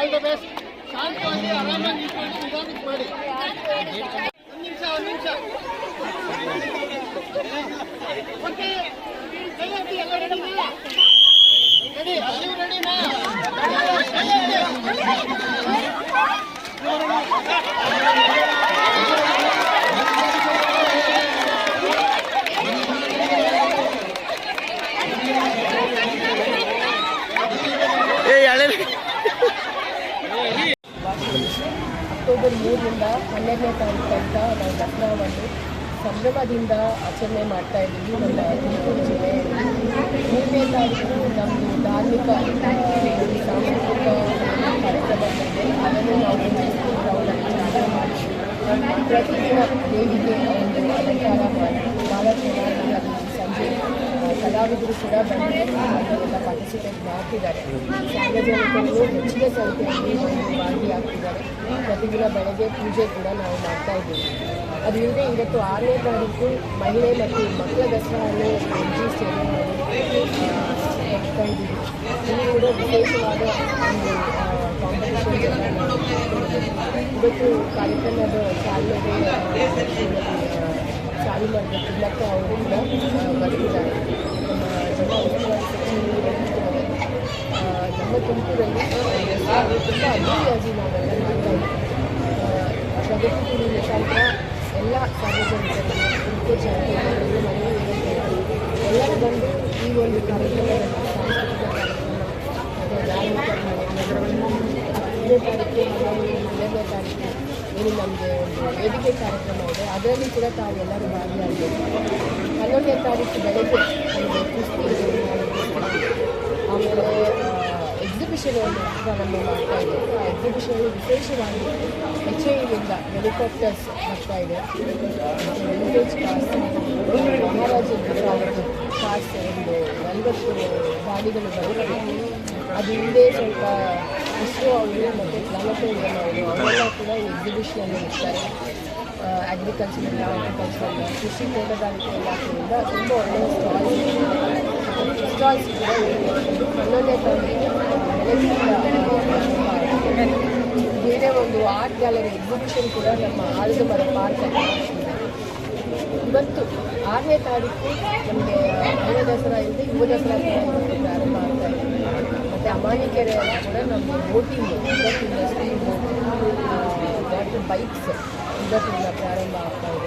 All the best ಶಾಂತವಾಗಿ ಆರಾಮಾಗಿ ನಿಧಾನಕ್ಕೆ ಮಾಡಿ. ಒಂದು ನಿಮಿಷ ಒಂದು ನಿಮಿಷ. ಅಕ್ಟೋಬರ್ ಮೂರರಿಂದ ಹನ್ನೆರಡನೇ ತಾರೀಕು ತನಕ ನಾವು ದಸರಾವನ್ನು ಸಂಭ್ರಮದಿಂದ ಆಚರಣೆ ಮಾಡ್ತಾ ಇದ್ದೀವಿ ನಮ್ಮ ತುಮಕೂರು ಜಿಲ್ಲೆಯಲ್ಲಿ ಮೂರನೇ ತಾರೀಕು ನಮ್ಮದು ಧಾರ್ಮಿಕ ಸಾಂಸ್ಕೃತಿಕ ಸಾಂಸ್ಕೃತಿಕ ಇದೆ ಅದನ್ನು ನಾವು ಗ್ರೌಂಡಲ್ಲಿ ಮಾಡ್ತೀವಿ ಪ್ರತಿದಿನ ದೇವಿಗೆ ಒಂದು ಅಲಂಕಾರ ಮಾಡಿ ಭಾಳ ಚೆನ್ನಾಗಿ ಸಂಜೆ ಕಲಾವಿದರು ಕೂಡ ಬಂದು ಪಾರ್ಟಿಸಿಪೇಟ್ ಮಾಡ್ತಿದ್ದಾರೆ. ಸಾರ್ವಜನಿಕರು ಹೆಚ್ಚಿನ ಸಂಖ್ಯೆಯಲ್ಲಿ ಭಾಗಿಯಾಗ್ತಿದ್ದಾರೆ ಪ್ರತಿದಿನ ಬೆಳಗ್ಗೆ ಪೂಜೆ ಕೂಡ ನಾವು ಮಾಡ್ತಾ ಇದ್ದೀವಿ. ಅದು ಇಲ್ಲದೆ ಇವತ್ತು ಆರನೇ ತಾರೀಕು ಮಹಿಳೆ ಮತ್ತು ಮಕ್ಕಳ ದಸರಾವನ್ನು ಎನ್ ಜಿ ಹೋಗ್ತಾ ಇದ್ದೀವಿ ಇಲ್ಲಿ ಕೂಡ ವಿಶೇಷವಾದ ಒಂದು ಕಾಂಪಿಟೇಷನ್ ಇವತ್ತು ಕಾರ್ಯಕ್ರಮದ ಚಾಲನೆಗೆ ಶಾಲೆ ಶ್ರೀಮತಿ, ಮತ್ತು ಅವರು ಕೂಡ ಬರ್ತಿದ್ದಾರೆ. ನಮ್ಮ ಜನ ಉಸ್ತುವಾರಿ ಸಚಿವರು ನಮ್ಮ ತುಮಕೂರಲ್ಲಿ ತುಂಬ ಅದ್ದೂರಿಯಾಗಿ ನಾವೆಲ್ಲ ಮಾಡ್ತಾ ಇದ್ದೀವಿ ಆ, ಪ್ರಗತಿ ಟಿವಿ ಮುಖಾಂತರ ಎಲ್ಲ ಸಾರ್ವಜನಿಕರಿಗೆ ತುಮಕೂರು ಜನತೆಗೆ ಮನವಿ ಎಲ್ಲರೂ ಬಂದು ಈ ಒಂದು ಕಾರ್ಯಕ್ರಮದಲ್ಲಿ ಸಾಂಸ್ಕೃತಿಕ ಕಾರ್ಯಕ್ರಮ ತಾರೀಕು ಹಾಗೂ ಹನ್ನೆರಡನೇ ತಾರೀಕು ಏನು ನಮಗೆ ವೇದಿಕೆ ಕಾರ್ಯಕ್ರಮ ಇದೆ ಅದರಲ್ಲಿ ಕೂಡ ತಾವು ಎಲ್ಲರೂ ಭಾಗಿಯಾಗಬೇಕು ಹನ್ನೊಂದನೇ ತಾರೀಕು ಬೆಳಗ್ಗೆ ಕುಸ್ತಿ ಇದೆ, ನಾಳೆ ಕುಸ್ತಿ ಇದೆ. ಆಮೇಲೆ ಒಂದು ಪ್ರಾರಂಭ ಮಾಡ್ತಾ ಇದ್ದೀವಿ ಆ ಎಕ್ಸಿಬಿಷನ್ ವಿಶೇಷವಾಗಿ ಎಚ್ ಐಯಿಂದ ಹೆಲಿಕಾಪ್ಟರ್ಸ್ ಬರ್ತಾ ಇದೆ ವಿಂಟೇಜ್ ಕಾರ್ಸ್ ಮಹಾರಾಜ ಅವರದ್ದು ಕಾರ್ಸ್ ಒಂದು ನಲವತ್ತು ಗಾಡಿಗಳು ಬರುತ್ತೆ ಅದು ಹಿಂದೆ ಸ್ವಲ್ಪ ಇಸ್ರೋ ಅವರು ಮತ್ತು ಪ್ಲಾನೆಟೋರಿಯಂ ಅವರು ಅವರೆಲ್ಲ ಕೂಡ ಈ ಎಕ್ಸಿಬಿಷನಲ್ಲಿ ಇರ್ತಾರೆ ಅಗ್ರಿಕಲ್ಚರ್ ಅಗ್ರಿಕಲ್ಚರ್ ಕೃಷಿ ತೋಟಗಾರಿಕೆ ಇಲಾಖೆಯಿಂದ ತುಂಬ ಒಳ್ಳೆಯ ಸ್ಟಾಲ್ಸ್ ಸ್ಟಾಲ್ಸ್ ಕೂಡ ಇದೆ ಹನ್ನೊಂದನೇ ತಾರೀಕು ಬೇರೆ ಒಂದು ಆರ್ಟ್ ಗ್ಯಾಲರಿ ಎಕ್ಸಿಬಿಷನ್ ಕೂಡ ನಮ್ಮ ಆಲದ ಮರ ಪಾರ್ಕ್ ಇದೆ ಇವತ್ತು ಆರನೇ ತಾರೀಕು ನಮಗೆ ಮಹಿಳಾ ದಸರಾ ಇದೆ ಯುವ ದಸರಾ ಪ್ರಾರಂಭ ಆಗ್ತಾ ಇದೆ ಮತ್ತು ಅಮಾನಿಕೆರೆ ಕೂಡ ನಮ್ಮ ಬೋಟಿಂಗ್ ಇವತ್ತಿನ ಸ್ಪೀಡ್ ಬೋಟ್ ವಾಟರ್ ಬೈಕ್ಸ್ ಇವತ್ತಿಂದ ಪ್ರಾರಂಭ ಆಗ್ತಾ ಇದೆ.